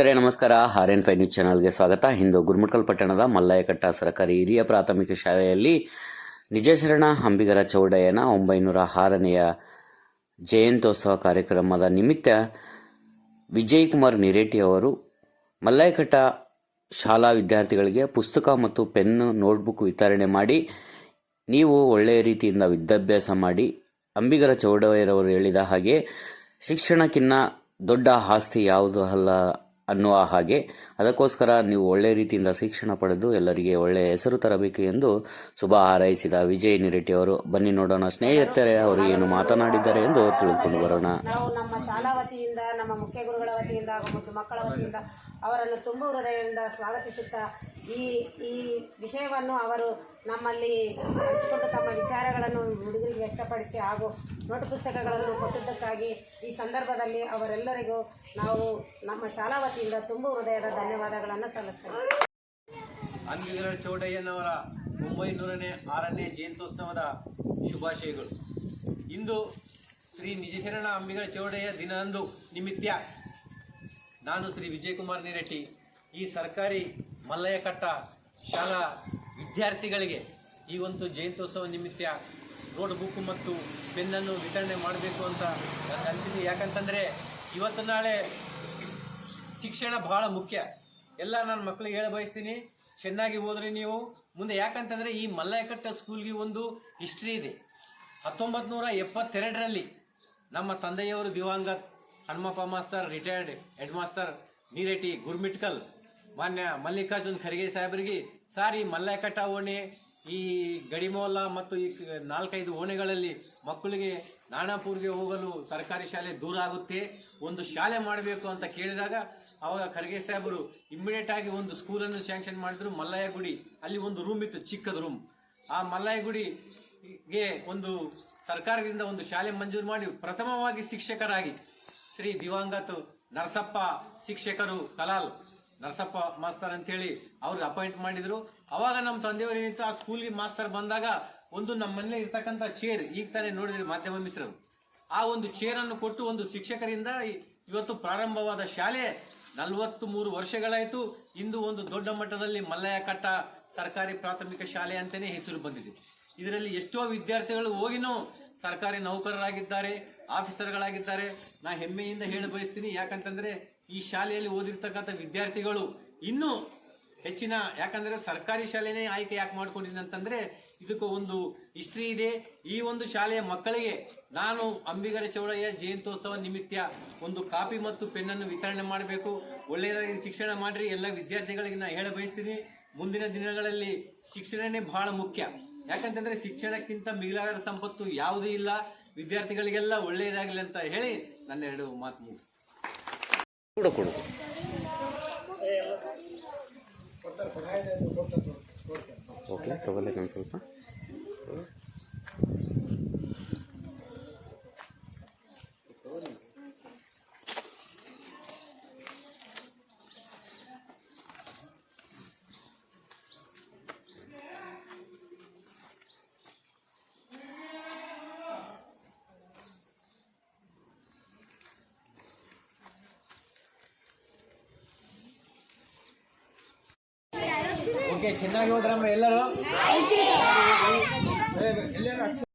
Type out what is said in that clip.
ಸ್ನೇಹಿತರೆ, ನಮಸ್ಕಾರ. R N five news ಚಾನಲ್ಗೆ ಸ್ವಾಗತ. ಇಂದು ಗುರುಮುಟ್ಕಲ್ ಪಟ್ಟಣದ ಮಲ್ಲಯ್ಯಕಟ್ಟ ಸರ್ಕಾರಿ ಹಿರಿಯ ಪ್ರಾಥಮಿಕ ಶಾಲೆಯಲ್ಲಿ ನಿಜಶರಣ ಅಂಬಿಗರ ಚೌಡಯ್ಯನ ಒಂಬೈನೂರ ಆರನೆಯ ಜಯಂತ್ಯೋತ್ಸವ ಕಾರ್ಯಕ್ರಮದ ನಿಮಿತ್ತ ವಿಜಯ್ ಕುಮಾರ್ ನಿರೇಟಿ ಅವರು ಮಲ್ಲಯ್ಯಕಟ್ಟ ಶಾಲಾ ವಿದ್ಯಾರ್ಥಿಗಳಿಗೆ ಪುಸ್ತಕ ಮತ್ತು ಪೆನ್ನು, ನೋಟ್ಬುಕ್ ವಿತರಣೆ ಮಾಡಿ, ನೀವು ಒಳ್ಳೆಯ ರೀತಿಯಿಂದ ವಿದ್ಯಾಭ್ಯಾಸ ಮಾಡಿ, ಅಂಬಿಗರ ಚೌಡಯ್ಯರವರು ಹೇಳಿದ ಹಾಗೆ ಶಿಕ್ಷಣಕ್ಕಿನ್ನ ದೊಡ್ಡ ಆಸ್ತಿ ಯಾವುದು ಅಲ್ಲ ಅನ್ನುವ ಹಾಗೆ. ಅದಕ್ಕೋಸ್ಕರ ನೀವು ಒಳ್ಳೆಯ ರೀತಿಯಿಂದ ಶಿಕ್ಷಣ ಪಡೆದು ಎಲ್ಲರಿಗೆ ಒಳ್ಳೆಯ ಹೆಸರು ತರಬೇಕು ಎಂದು ಶುಭ ಹಾರೈಸಿದ ವಿಜಯ್ ನಿರೆಟ್ಟಿ ಅವರು. ಬನ್ನಿ ನೋಡೋಣ. ಸ್ನೇಹಿತರೆ, ಅವರು ಏನು ಮಾತನಾಡಿದ್ದಾರೆ ಎಂದು ತಿಳಿದುಕೊಂಡು ಬರೋಣ. ನಾವು ನಮ್ಮ ಶಾಲಾ ವತಿಯಿಂದ, ನಮ್ಮ ಮುಖ್ಯ ಗುರುಗಳ ವತಿಯಿಂದ ಮತ್ತು ಮಕ್ಕಳ ವತಿಯಿಂದ ಅವರನ್ನು ತುಂಬ ಹೃದಯದಿಂದ ಸ್ವಾಗತಿಸುತ್ತಾ ಈ ಈ ವಿಷಯವನ್ನು ಅವರು ನಮ್ಮಲ್ಲಿ ಹಂಚಿಕೊಂಡು ತಮ್ಮ ವಿಚಾರಗಳನ್ನು ಹುಡುಗರಿಗೆ ವ್ಯಕ್ತಪಡಿಸಿ ಹಾಗೂ ನೋಟು ಪುಸ್ತಕಗಳನ್ನು ಕೊಟ್ಟಿದ್ದಕ್ಕಾಗಿ ಈ ಸಂದರ್ಭದಲ್ಲಿ ಅವರೆಲ್ಲರಿಗೂ ನಾವು ನಮ್ಮ ಶಾಲಾ ವತಿಯಿಂದ ತುಂಬ ಹೃದಯದ ಧನ್ಯವಾದಗಳನ್ನು ಸಲ್ಲಿಸ್ತೇವೆ ಅಂಬಿಗರ ಚೌಡಯ್ಯನವರ ಒಂಬೈನೂರನೇ ಆರನೇ ಜಯಂತ್ಯೋತ್ಸವದ ಶುಭಾಶಯಗಳು. ಇಂದು ಶ್ರೀ ನಿಜಶರಣ ಅಂಬಿಗರ ಚೌಡಯ್ಯ ದಿನದಂದು ನಿಮಿತ್ಯ ನಾನು ಶ್ರೀ ವಿಜಯಕುಮಾರ್ ನಿರೆಟ್ಟಿ, ಈ ಸರ್ಕಾರಿ ಮಲ್ಲಯ್ಯಕಟ್ಟ ಶಾಲಾ ವಿದ್ಯಾರ್ಥಿಗಳಿಗೆ ಈ ಒಂದು ಜಯಂತ್ಯೋತ್ಸವ ನಿಮಿತ್ತ ನೋಟ್ ಬುಕ್ ಮತ್ತು ಪೆನ್ನನ್ನು ವಿತರಣೆ ಮಾಡಬೇಕು ಅಂತ ನನಗೆ ಅನಿಸಿದೆ ಯಾಕಂತಂದರೆ ಇವತ್ತು ನಾಳೆ ಶಿಕ್ಷಣ ಬಹಳ ಮುಖ್ಯ. ಎಲ್ಲ ನನ್ನ ಮಕ್ಕಳಿಗೆ ಹೇಳ ಬಯಸ್ತೀನಿ, ಚೆನ್ನಾಗಿ ಓದ್ರಿ ನೀವು. ಮುಂದೆ ಯಾಕಂತಂದರೆ ಈ ಮಲ್ಲಯಕಟ್ಟ ಸ್ಕೂಲ್ಗೆ ಒಂದು ಹಿಸ್ಟ್ರಿ ಇದೆ. ಹತ್ತೊಂಬತ್ತು ನೂರ ಎಪ್ಪತ್ತೆರಡರಲ್ಲಿ ನಮ್ಮ ತಂದೆಯವರು ದಿವಂಗತ್ Hanumappa master retired head master Neeretti Gurmitkal ಮಾನ್ಯ ಮಲ್ಲಿಕಾರ್ಜುನ್ ಖರ್ಗೆ ಸಾಹೇಬರಿಗೆ ಸಾರಿ ಈ ಮಲ್ಲಯ್ಯಕಟ್ಟ ಓಣಿ, ಈ ಗಡಿಮೋಲ ಮತ್ತು ಈ ನಾಲ್ಕೈದು ಓಣೆಗಳಲ್ಲಿ ಮಕ್ಕಳಿಗೆ ನಾಣಾಪುರ್ಗೆ ಹೋಗಲು ಸರ್ಕಾರಿ ಶಾಲೆ ದೂರ ಆಗುತ್ತೆ. ಒಂದು ಶಾಲೆ ಮಾಡಬೇಕು ಅಂತ ಕೇಳಿದಾಗ ಅವಾಗ ಖರ್ಗೆ ಸಾಹೇಬರು ಇಮ್ಮಿಡಿಯೇಟ್ ಆಗಿ ಒಂದು ಸ್ಕೂಲನ್ನು ಸ್ಯಾಂಕ್ಷನ್ ಮಾಡಿದ್ರು ಮಲ್ಲಯ್ಯ ಗುಡಿ ಅಲ್ಲಿ ಒಂದು ರೂಮ್ ಇತ್ತು, ಚಿಕ್ಕದ ರೂಮ್ ಆ ಮಲ್ಲಯ್ಯ ಗುಡಿಗೆ ಒಂದು ಸರ್ಕಾರದಿಂದ ಒಂದು ಶಾಲೆ ಮಂಜೂರು ಮಾಡಿ ಪ್ರಥಮವಾಗಿ ಶಿಕ್ಷಕರಾಗಿ ಶ್ರೀ ದಿವಂಗತ ನರಸಪ್ಪ ಶಿಕ್ಷಕರು ಕಲಾಲ್ ನರಸಪ್ಪ ಮಾಸ್ತರ್ ಅಂತೇಳಿ ಅವ್ರಿಗೆ ಅಪಾಯಿಂಟ್ ಮಾಡಿದ್ರು. ಅವಾಗ ನಮ್ಮ ತಂದೆಯವರು ಏನಿತ್ತು, ಆ ಸ್ಕೂಲ್ಗೆ ಮಾಸ್ತರ್ ಬಂದಾಗ ಒಂದು ನಮ್ಮ ಮನೇಲಿ ಇರ್ತಕ್ಕಂಥ ಚೇರ್ ಈಗ ತಾನೇ ನೋಡಿದ್ರಿ ಮಾಧ್ಯಮ ಮಿತ್ರರು. ಆ ಒಂದು ಚೇರನ್ನು ಕೊಟ್ಟು ಒಂದು ಶಿಕ್ಷಕರಿಂದ ಇವತ್ತು ಪ್ರಾರಂಭವಾದ ಶಾಲೆ ನಲವತ್ತು ಮೂರು ವರ್ಷಗಳಾಯಿತು. ಇಂದು ಒಂದು ದೊಡ್ಡ ಮಟ್ಟದಲ್ಲಿ ಮಲ್ಲಯ್ಯ ಕಟ್ಟ ಸರ್ಕಾರಿ ಪ್ರಾಥಮಿಕ ಶಾಲೆ ಅಂತಲೇ ಹೆಸರು ಬಂದಿದೆ. ಇದರಲ್ಲಿ ಎಷ್ಟೋ ವಿದ್ಯಾರ್ಥಿಗಳು ಹೋಗಿನೂ ಸರ್ಕಾರಿ ನೌಕರರಾಗಿದ್ದಾರೆ, ಆಫೀಸರ್ಗಳಾಗಿದ್ದಾರೆ. ನಾ ಹೆಮ್ಮೆಯಿಂದ ಹೇಳಿ ಬಯಸ್ತೀನಿ, ಯಾಕಂತಂದ್ರೆ ಈ ಶಾಲೆಯಲ್ಲಿ ಓದಿರ್ತಕ್ಕಂಥ ವಿದ್ಯಾರ್ಥಿಗಳು ಇನ್ನೂ ಹೆಚ್ಚಿನ, ಯಾಕಂದರೆ ಸರ್ಕಾರಿ ಶಾಲೆನೇ ಆಯ್ಕೆ ಯಾಕೆ ಮಾಡ್ಕೊಂಡಿದ್ದೀನಿ ಅಂತಂದರೆ ಇದಕ್ಕೆ ಒಂದು ಹಿಸ್ಟ್ರಿ ಇದೆ. ಈ ಒಂದು ಶಾಲೆಯ ಮಕ್ಕಳಿಗೆ ನಾನು ಅಂಬಿಗರ ಚೌಡಯ್ಯ ಜಯಂತ್ಯೋತ್ಸವ ನಿಮಿತ್ತ ಒಂದು ಕಾಪಿ ಮತ್ತು ಪೆನ್ನನ್ನು ವಿತರಣೆ ಮಾಡಬೇಕು. ಒಳ್ಳೆಯದಾಗಿ ಶಿಕ್ಷಣ ಮಾಡಿರಿ, ಎಲ್ಲ ವಿದ್ಯಾರ್ಥಿಗಳಿಗೆ ನಾನು ಹೇಳ ಬಯಸ್ತೀನಿ. ಮುಂದಿನ ದಿನಗಳಲ್ಲಿ ಶಿಕ್ಷಣನೇ ಬಹಳ ಮುಖ್ಯ. ಯಾಕಂತಂದರೆ ಶಿಕ್ಷಣಕ್ಕಿಂತ ಮಿಗಿಲಾದ ಸಂಪತ್ತು ಯಾವುದೂ ಇಲ್ಲ. ವಿದ್ಯಾರ್ಥಿಗಳಿಗೆಲ್ಲ ಒಳ್ಳೆಯದಾಗಲಿ ಅಂತ ಹೇಳಿ ನನ್ನ ಎರಡು ಮಾತು ಮುಗಿಸ್ತೀನಿ. ಕೊಡು ಕೊಡುದು ಓಕೆ ತಗೊಳ್ಳಿ ಒಂದು ಸ್ವಲ್ಪ. ಓಕೆ ಚೆನ್ನಾಗಿ ಹೋದ್ರಮ್ಮ ಎಲ್ಲರೂ? ಎಲ್ಲರೂ